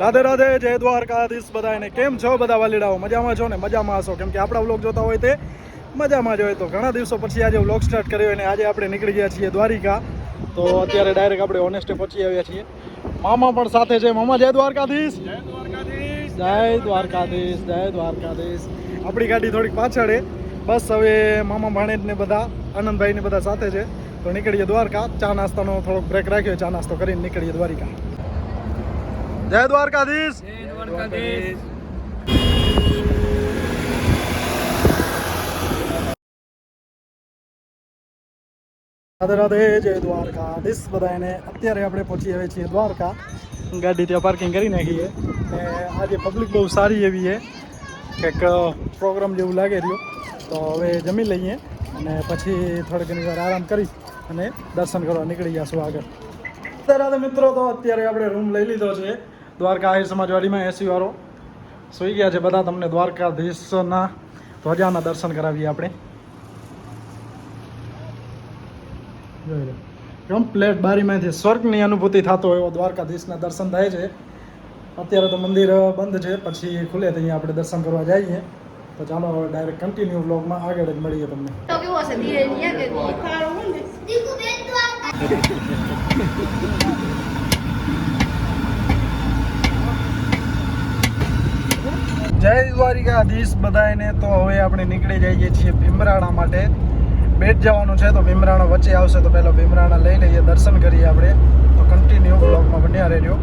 રાધે રાધે જય દ્વારકાધીશ બધાને કેમ છો બધા વાલીડાઓ? મજામાં છો ને? મજામાં હશો? કેમ કે આપણા વ્લોગ જોતા હોય તે મજામાં જ હોય. તો ઘણા દિવસો પછી આજે વ્લોગ સ્ટાર્ટ કર્યો અને આજે આપણે નીકળી ગયા છીએ દ્વારિકા. તો અત્યારે ડાયરેક્ટ આપણે ઓનેસ્ટે પહોંચી આવ્યા છીએ. મામા પણ સાથે છે. મામા જય દ્વારકાધીશ. જય દ્વારકાધીશ. જય દ્વારકાધીશ. આપણી ગાડી થોડીક પાછળ બસ હવે મામા ભાણેજ ને બધા આનંદભાઈ ને બધા સાથે છે. તો નીકળીએ દ્વારકા. ચા નાસ્તાનો થોડોક બ્રેક રાખ્યો. ચા નાસ્તો કરીને નીકળીએ દ્વારિકા. જય દ્વારકાધીશ. રાધે રાધે જય દ્વારકાધીશ. બધાને અત્યારે આપણે પહોંચી આવે છીએ દ્વારકા. ગાડી ત્યાં પાર્કિંગ કરી નાખીએ ને આજે પબ્લિક બહુ સારી એવી છે. કંઈક પ્રોગ્રામ જેવું લાગે રહ્યું. તો હવે જમી લઈએ અને પછી થોડી ઘણી વાર આરામ કરી અને દર્શન કરવા નીકળી જશું આગળ. રાધે મિત્રો તો અત્યારે આપણે રૂમ લઈ લીધો છે. દ્વારકા આહિર સમાજવાડીમાં એસી વાળો સુઈ ગયા છે બધા તમને દ્વારકાધીશના ધ્વજાના દર્શન કરાવીએ આપણે. જોઈ કમ્પ્લેટ બારીમાંથી સ્વર્ગની અનુભૂતિ થતો એવો દ્વારકાધીશના દર્શન થાય છે. અત્યારે તો મંદિર બંધ છે, પછી ખુલે તો અહીંયા આપણે દર્શન કરવા જઈએ. તો ચાલો હવે ડાયરેક્ટ કન્ટિન્યુ વ્લોગમાં આગળ જ મળીએ તમને. કેવો હશે ધીરે ધીરે કે ખાવાનું હોય ને જય દ્વારિકાધીશ બધાને તો હવે આપણે નીકળી જઈએ છીએ ભીમરાણા માટે. બેટ જવાનું છે તો ભીમરાણા વચ્ચે આવશે તો પહેલાં ભીમરાણા લઈ લઈએ, દર્શન કરીએ આપણે. તો કન્ટિન્યુ બ્લોગમાં બન્યા રહેજો.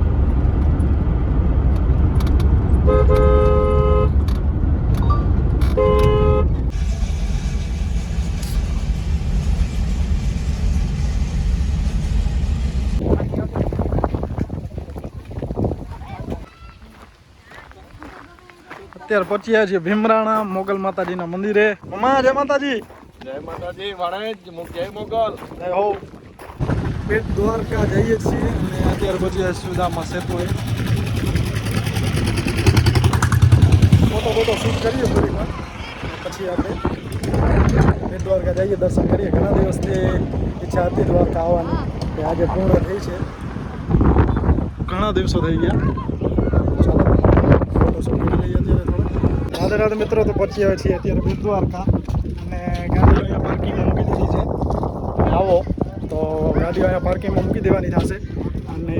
અત્યારે પહોંચ્યા છીએ ભીમરાણા મોગલ માતાજીના મંદિરે. મમા જય માતાજી. જય માતાજી વાણેજ જય મોગલ. જય હો. બેટ દ્વારકા જઈએ છીએ અને અત્યારે પહોંચ્યા સુદામા સેતુએ. ફોટો ફોટો શૂટ કરીએ થોડીક પછી આપણે બેટ દ્વારકા જઈએ દર્શન કરીએ. ઘણા દિવસથી ઈચ્છા હતી દ્વારકા આવવાની આજે પૂર્ણ થઈ છે. ઘણા દિવસો થઈ ગયા. ચાલો ફોટો શૂટ કરી લઈએ રાધે મિત્રો તો પહોંચી આવ્યા છીએ અત્યારે બેટ દ્વારકા અને ગાડીઓ અહીંયા પાર્કિંગમાં મૂકી દીધી છે. આવો તો ગાડીઓ અહીંયા પાર્કિંગમાં મૂકી દેવાની થશે. અને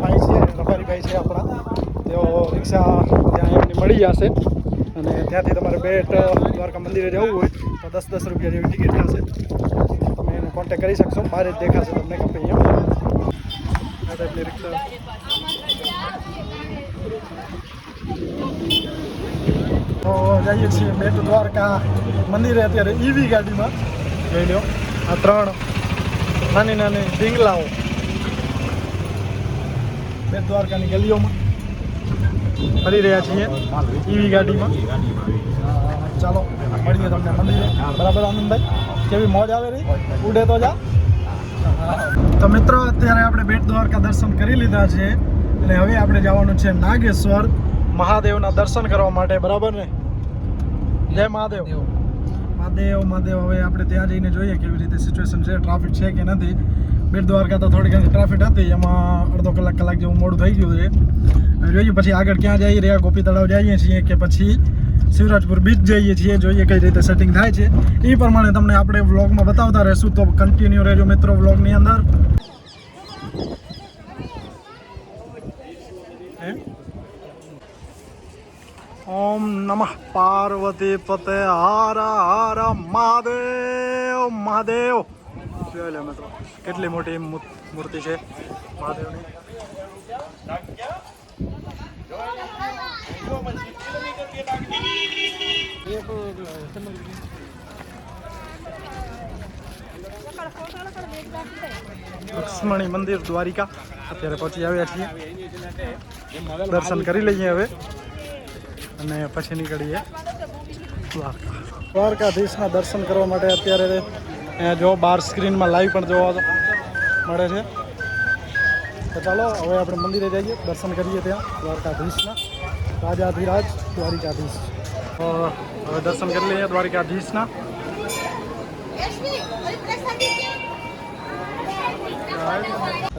ભાઈ છે, રબારીભાઈ છે આપણા. તેઓ રિક્ષા ત્યાં એમની મળી જશે. અને ત્યાંથી તમારે બેટ, દ્વારકા મંદિરે જવું હોય તો દસ દસ રૂપિયા જેવી ટિકિટ થશે. તમે એને કોન્ટેક કરી શકશો. મારે જ દેખાશે તમને ગમે એમ. આ રિક્ષા તો જઈએ છીએ. બેટ દ્વારકા મંદિરે અત્યારે ઈવી ગાડીમાં જોઈ લો આ ત્રણ નાની નાની ડીંગલાઓ બેટ દ્વારકાની ગલીઓમાં ફરી રહ્યા છીએ ઈવી ગાડીમાં. ચાલો, મળીએ તમને મંદિરે. બરાબર, આનંદભાઈ? કેવી મોજ આવે રહી ઉડે તો જા. તો મિત્રો, અત્યારે આપણે બેટ દ્વારકા દર્શન કરી લીધા છે. અને હવે આપણે જવાનું છે નાગેશ્વર મહાદેવના દર્શન કરવા માટે. બરાબર ને? જય મહાદેવ. મહાદેવ. મહાદેવ હવે આપણે ત્યાં જઈને જોઈએ કેવી રીતે સિચ્યુએશન છે ટ્રાફિક છે કે નથી. બેટ દ્વારકા તો થોડી ઘણી ટ્રાફિક હતી, એમાં અડધો કલાક કલાક જેવું મોડું થઈ ગયું છે. જોઈએ પછી આગળ ક્યાં જઈ રહ્યા ગોપી તળાવ જઈએ છીએ કે પછી શિવરાજપુર બીચ જઈએ છીએ, જોઈએ કઈ રીતે સેટિંગ થાય છે. એ પ્રમાણે તમને આપણે વ્લોગમાં બતાવતા રહેશું. તો કન્ટિન્યુ રહેજો મિત્રો વ્લોગની અંદર. ઓમ નમઃ પાર્વતી પતે, હાર હાર, મહાદેવ મહાદેવ. મિત્રો, કેટલી મોટી મૂર્તિ છે મહાદેવની. લક્ષ્મણી મંદિર દ્વારિકા. અત્યારે પહોંચી આવ્યા છીએ. દર્શન કરી લઈએ હવે. અને પછી નીકળીએ. દ્વારકા દ્વારકાધીશના દર્શન કરવા માટે અત્યારે જો બાર સ્ક્રીનમાં લાઈવ પણ જોવા મળે છે. તો ચાલો હવે આપણે મંદિરે જઈએ દર્શન કરીએ ત્યાં દ્વારકાધીશના. રાજાધિરાજ દ્વારિકાધીશ. હવે દર્શન કરી લઈએ દ્વારિકાધીશના.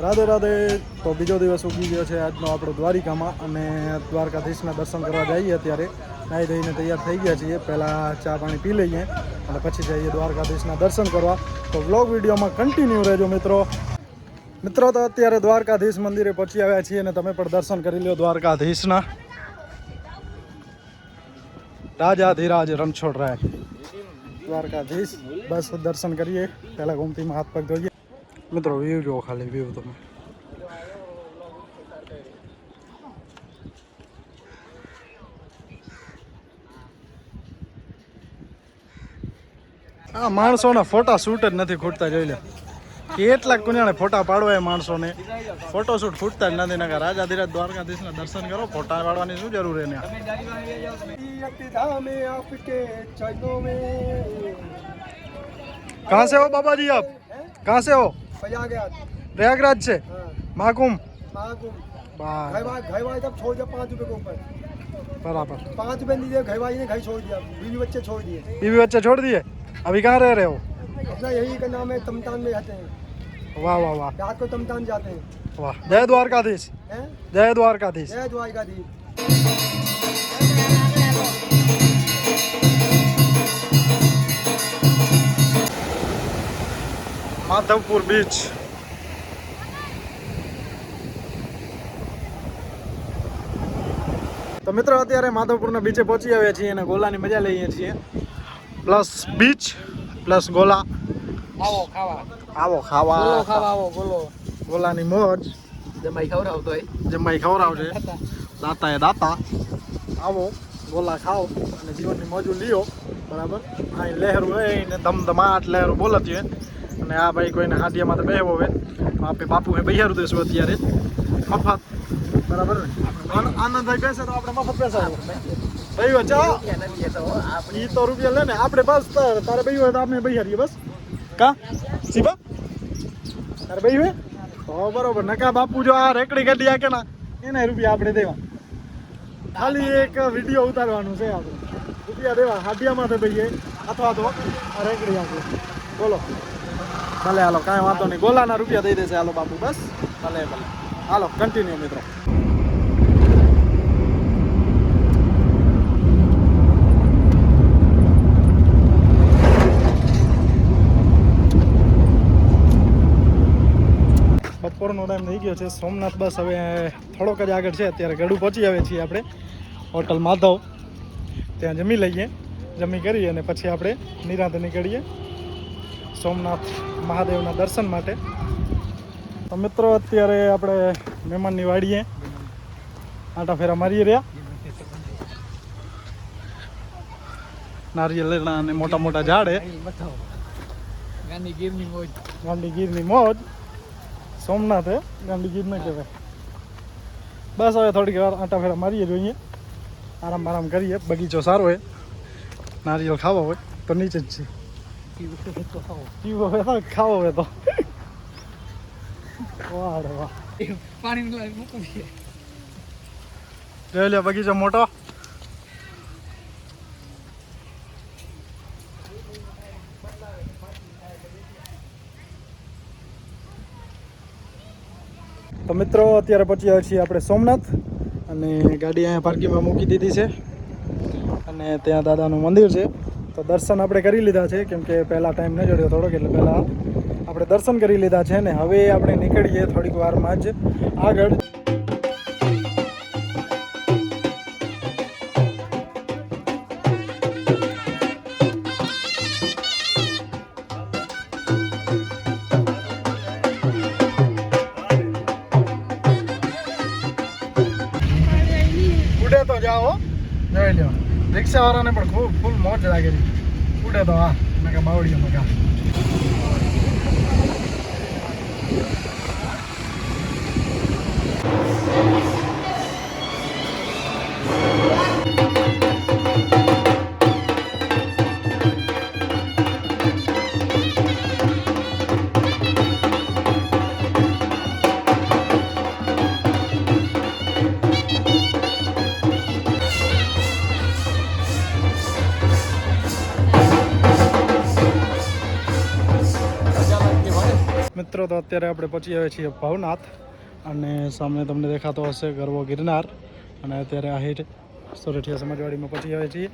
રાધે રાધે. તો બીજો દિવસ ઉગી ગયો છે આજનો આપણો દ્વારિકામાં અને દ્વારકાધીશના દર્શન કરવા જઈએ અત્યારે. નાહી ધોઈને તૈયાર થઈ ગયા છીએ. પહેલાં ચા પાણી પી લઈએ અને પછી જઈએ દ્વારકાધીશના દર્શન કરવા. તો વ્લોગ વિડીયોમાં કન્ટિન્યુ રહેજો મિત્રો. મિત્રો, તો અત્યારે દ્વારકાધીશ મંદિરે પહોંચી આવ્યા છીએ અને તમે પણ દર્શન કરી લો દ્વારકાધીશના. રાજાધિરાજ રણછોડરાય. દ્વારકાધીશ, બસ દર્શન કરીએ. પહેલાં ગોમતીમાં હાથ પગ ધોઈએ. મિત્રો વ્યૂ જો ખાલી વ્યૂ તમે. આ માણસોના ફોટા શૂટ જ નથી ખૂટતા જોઈ લે. કેટલા કુણ્યાને ફોટા પાડવા એ માણસોને. ફોટો શૂટ ખૂટતા જ નથી નકા રાજા ધીરજ દ્વારકાધીશના દર્શન કરો ફોટા પાડવાની શું જરૂર એને કહા સે હો બાબાજી આપ? કહા સે હો? प्रयागराज से? महाकुंभ? बा- छोड़ दिया पाँच रुपए के ऊपर। बराबर। पाँच रुपए नहीं दिए घरवाई ने घर छोड़ दिया बीवी बच्चे छोड़ दिए। बीवी बच्चे छोड़ दिए? अभी कहाँ रह रहे हो? अपना यही का नाम है तमतान में रहते हैं। वाह वाह वाह। रात को तमतान जाते हैं। वाह। जय द्वारकाधीश। जय द्वारकाधीश। जय द्वारकाधीश। માધવપુર બીચ તો મિત્રો અત્યારે માધવપુરના બીચે પહોંચી આવ્યા છીએ અને ગોલાની મજા લઈએ છીએ. Plus beach plus gola. આવો ખાવા. આવો ખાવા. ગોલો ખાવા આવો ગોલો. ગોલાની મોજ. જમાઈ ખવડાવતો હોય. જમાઈ ખવરાવજે દાતા. એ દાતા. આવો ગોલા ખાઓ અને જીવનની મોજું લ્યો. બરાબર? અહીં લહેરું હોય ને ધમધમાટ લહેરું બોલતી હોય અને આ ભાઈ કોઈને હાથિયામાં તો બેહવો હોય. આપણે બાપુ એ બૈયારું દેશું અત્યારે? મફત. બરાબર આનંદ ભાઈ બેસે તો આપણે મફત બેસાડો. ભાઈ હોય ચા? ઈ તો રૂપિયા લે ને, આપણે બસ તારે ભાઈ હોય તો આપણે બૈયારીએ બસ. કા? શીબા તારે ભાઈ હોય? તો બરોબર. નકા બાપુ જો આ રેકડી કાઢી આ ના એના રૂપિયા આપણે દેવા. ખાલી એક વીડિયો ઉતારવાનું છે આપણે. રૂપિયા દેવા. હાડિયામાં તો ભાઈએ અથવા તો રેકડી આપણે બોલો. ભલે, હાલો, કાંઈ વાંધો નહીં. ગોલાના રૂપિયા દઈ દેશે હાલો, બાપુ, બસ. ભલે ભલે. હાલો કન્ટિન્યુ મિત્રો. બપોરનો ટાઈમ થઈ ગયો છે. સોમનાથ બસ હવે થોડોક જ આગળ છે. અત્યારે ગઢું પહોંચી આવે છીએ આપણે. હોટલ માધવ. ત્યાં જમી લઈએ. જમી કરી અને પછી આપણે નિરાંત નીકળીએ. સોમનાથ મહાદેવના દર્શન માટે. તો મિત્રો, અત્યારે આપણે મહેમાનની વાડીએ આટા ફેરા મારી રહ્યા. નારિયેલ અને મોટા મોટા ઝાડે. ગાંધી ગાંધીગીરની મોજ. સોમનાથ હે? ગાંધીગીર ને કહેવાય. બસ હવે થોડીક વાર આટા ફેરા મારીએ જોઈએ આરામ આરામ કરીએ. બગીચો સારો હોય નારિયેળ ખાવા હોય તો નીચે જ છે. પીવો હોય તો ખાવો હવે તો વાહ વાહ પાણી મૂકું છે જોઈ લે બગીચો મોટો તો મિત્રો, અત્યારે પહોંચ્યા છીએ આપણે સોમનાથ અને ગાડી અહીંયા પાર્કિંગમાં મૂકી દીધી છે. અને ત્યાં દાદાનું મંદિર છે. તો દર્શન આપણે કરી લીધા છે, કેમ કે પહેલાં ટાઈમ ન જોડ્યો થોડોક, એટલે પહેલાં આપણે દર્શન કરી લીધા છે ને, હવે આપણે નીકળીએ થોડીક વારમાં જ આગળ. ફૂલ ફૂલ મોજ લાગેલી ઉડે તો આ મેં બાવડીઓ મકા Thank you. મિત્રો, તો અત્યારે આપણે પહોંચી આવ્યા છીએ ભવનાથ અને સામે તમને દેખાતો હશે ગરવો ગિરનાર. અને અત્યારે આ હિટ સોરઠિયા સમાજવાડીમાં પહોંચી આવ્યા છીએ.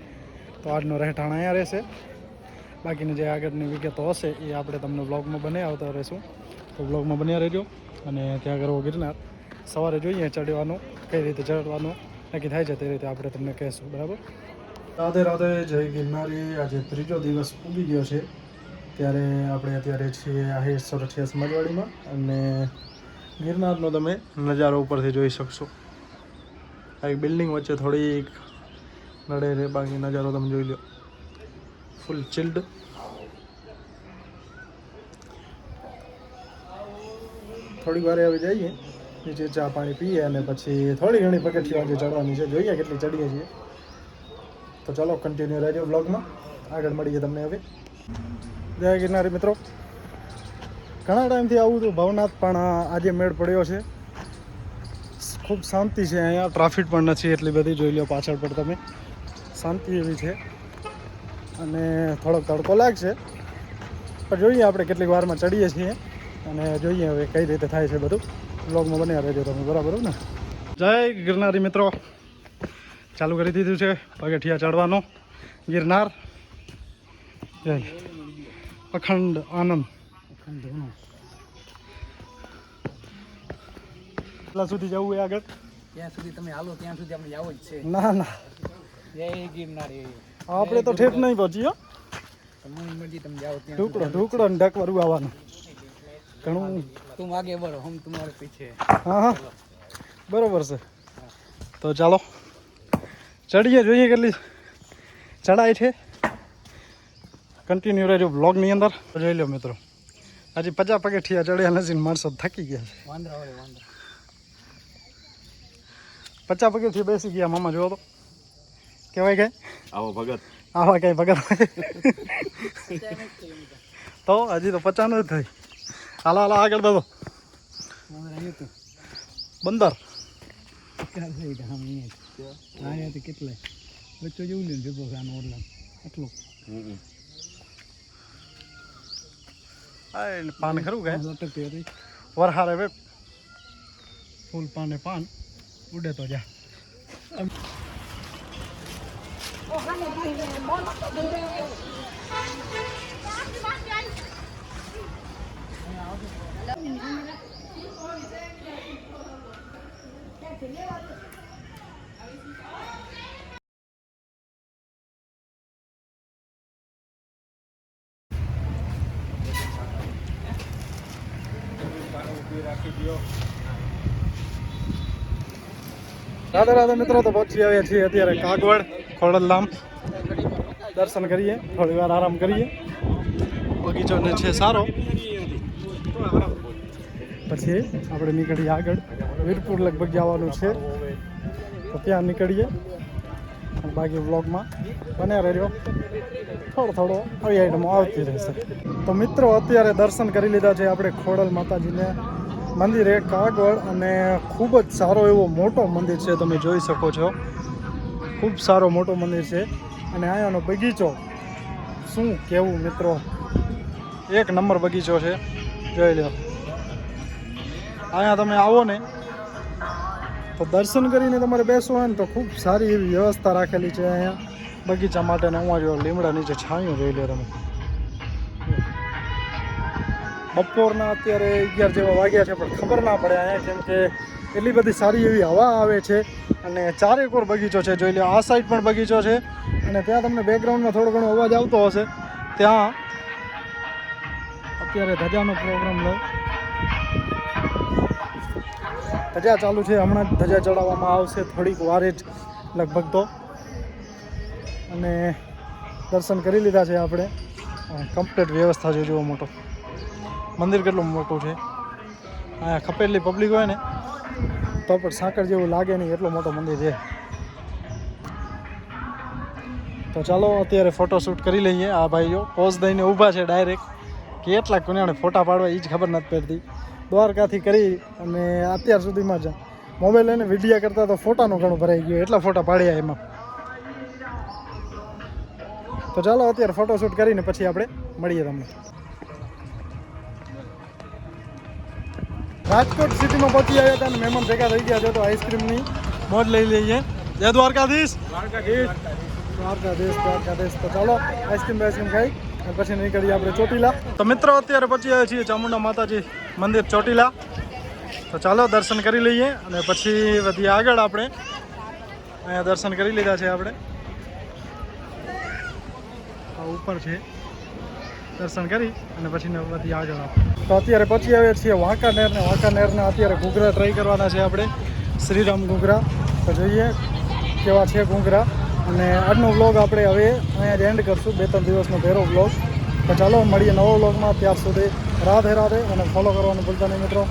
તો આજનો રહેઠાણ અહીંયા રહેશે. બાકીની જે આગળની વિગતો હશે, એ આપણે તમને બ્લોગમાં બને આવતા રહીશું. તો બ્લોગમાં બન્યા રહેજો અને ત્યાં ગરવો ગિરનાર. સવારે જોઈએ ચડવાનું, કઈ રીતે ચડવાનું, નક્કી થાય છે તે રીતે આપણે તમને કહેશું, બરાબર? રાધે રાધે, જય ગિરનારી. આજે ત્રીજો દિવસ ઉગી ગયો છે. ત્યારે આપણે અત્યારે છીએ આહીર સરઠિયા સમાજવાડીમાં અને ગિરનારનો તમે નજારો ઉપરથી જોઈ શકશો. આ એક બિલ્ડિંગ વચ્ચે થોડીક નડે રે બાકી નજારો તમે જોઈ લો. ફૂલ ચિલ્ડ. થોડીક વારે આવી જઈએ, નીચે ચા પાણી પીએ અને પછી થોડી ઘણી પગથિયા આજે ચડવાની છે, જોઈએ કેટલી ચડીએ છીએ. તો ચાલો કન્ટિન્યુ રહેજો બ્લોગમાં આગળ મળીએ તમને હવે. જય ગિરનારી મિત્રો. ઘણા ટાઈમથી આવું હતું ભવનાથ, પણ આજે મેળ પડ્યો છે. ખૂબ શાંતિ છે, અહીંયા ટ્રાફિક પણ નથી એટલી બધી, જોઈ લો પાછળ પર તમે. શાંતિ એવી છે. અને થોડોક તડકો લાગશે. પણ જોઈએ આપણે કેટલીક વારમાં ચડીએ છીએ. અને જોઈએ હવે કઈ રીતે થાય છે બધું. બ્લોગમાં બન્યા રહેજો તમે, બરાબર ને? જય ગિરનારી મિત્રો. ચાલુ કરી દીધું છે, પગથિયા ચડવાનો. ગિરનાર. જય. અખંડ આનંદ. કેટલા સુધી જવું એ આગળ? ત્યાં સુધી તમે હાલો ત્યાં સુધી આપણે જાવ જ છે. ના ના. જય ગિરનારી. આપણે તો ઠેઠ નહીં પહોંચીએ તમારી મરજી તમે જાઓ ત્યાં ઢુકડો ઢુકડો ને ઢકવરું આવવાનું. ઘણું તું આગે બઢો હમ તમારે પીછે. હા હા. બરોબર છે. તો ચાલો. ચડીએ જોઈએ કેટલી ચડાય છે. કન્ટિન્યુ રહેજો બ્લોગની અંદર. જોઈ લો મિત્રો. હજી પચાસ પગથિયા ચડ્યા નથી માણસો થાકી ગયા છે. વાંદરા હોય વાંદરા. પચાસ પગથિયા બેસી ગયા મામા જોવો તો. કહેવાય કઈ? આવો ભગત. આવા કઈ ભગત તો હજી તો પચાસ નથી થઈ. હાલો હાલો આગળ તું. બંદર. કેટલાય? વચ્ચે જેવું ને ભેગો આટલું. આ પાન ખરું કે? લટકતી હતી વરહારે બે ફૂલ પાને પાન. ઉડે તો જા. રાધા રાધા મિત્રો, તો પહોંચી આવ્યા છીએ અત્યારે કાગવડ, ખોડલધામ. દર્શન કરીએ, થોડી વાર આરામ કરીએ. બગીચો ને છે સારો. પછી આપણે નીકળીએ આગળ. વીરપુર લગભગ જવાનું છે. તો ત્યાં નીકળીએ. બાકી બ્લોગમાં બન્યા રહ્યો થોડો થોડો આવી આઈટમો આવતી રહેશે. તો મિત્રો, અત્યારે દર્શન કરી લીધા છે આપણે ખોડલ માતાજીને. મંદિરે કાગળ અને ખૂબ જ સારો એવો મોટો મંદિર છે, તમે જોઈ શકો છો. ખૂબ સારો મોટો મંદિર છે અને અહીંયાનો બગીચો. શું કહેવું મિત્રો? એક નંબર બગીચો છે. જોઈ લો. અહીંયા તમે આવો ને, તો દર્શન કરીને તમારે બેસવું હોય ને તો ખૂબ સારી એવી વ્યવસ્થા રાખેલી છે અહીંયા બગીચા માટે ને હું લીમડા નીચે છાંયું જોઈ લો તમે. બપોરના અત્યારે અગિયાર જેવા વાગ્યા છે, પણ ખબર ના પડે અહીંયા, કેમ કે એટલી બધી સારી એવી હવા આવે છે અને ચારેક ઓર બગીચો છે, જોઈ લો આ સાઈડ પણ બગીચો છે અને ત્યાં તમને બેકગ્રાઉન્ડમાં થોડો ઘણો અવાજ આવતો હશે. ત્યાં અત્યારે ધજાનો પ્રોગ્રામ લો. ધજા ચાલુ છે, હમણાં જ ધજા ચડાવવામાં આવશે, થોડીક વારે જ લગભગ તો. અને દર્શન કરી લીધા છે આપણે. કમ્પ્લીટ વ્યવસ્થા છે જોવો મોટો. મંદિર કેટલું મોટું છે? અહીંયા ખપેલી પબ્લિક હોય ને, તો પણ સાંકળ જેવું લાગે નહીં, એટલું મોટો મંદિર છે. તો ચાલો, અત્યારે ફોટોશૂટ કરી લઈએ આ ભાઈઓ. પોઝ દઈને ઊભા છે ડાયરેક્ટ કેટલા કોને ફોટા પાડવા એ જ ખબર નથી પડતી. દ્વારકાથી કરી અને અત્યાર સુધીમાં જ મોબાઈલ લઈને વિડીયા કરતાં તો ફોટાનું ઘણું ભરાઈ ગયું. એટલા ફોટા પાડ્યા એમાં. તો ચાલો, અત્યારે ફોટોશૂટ કરીને પછી આપણે મળીએ તમને. રાજકોટ સિટીમાં પહોંચી આવ્યા હતા અને મહેમાન ભેગા થઈ ગયા છે તો આઈસ્ક્રીમની મોજ લઈ લઈએ. જય દ્વારકાધીશ. દ્વારકાધીશ. દ્વારકાધીશ તો ચાલો આઈસ્ક્રીમ આઈસ્ક્રીમ ખાઈ અને પછી નીકળીએ આપણે ચોટીલા. તો મિત્રો અત્યારે પહોંચી આવ્યા છીએ ચામુંડા માતાજી મંદિર ચોટીલા. તો ચાલો દર્શન કરી લઈએ અને પછી વધીએ આગળ આપણે અહીંયા દર્શન કરી લીધા છે આપણે. ઉપર છે. દર્શન કરી અને પછી વધીએ વધી આગળ આપણે. તો અત્યારે પછી આવે છીએ વાંકાનેર ને વાંકાનેરના અત્યારે ઘૂઘરા ટ્રાય કરવાના છે આપણે. શ્રીરામ ઘૂઘરા. તો જોઈએ કેવા છે ઘૂઘરા. અને આજનો વ્લોગ આપણે હવે અહીંયા જ એન્ડ કરશું, બે ત્રણ દિવસનો પહેરો વ્લોગ તો ચાલો મળીએ નવો વ્લોગમાં ત્યાર સુધી રાધે રાધે અને ફોલો કરવાનું ભૂલતા નહીં મિત્રો.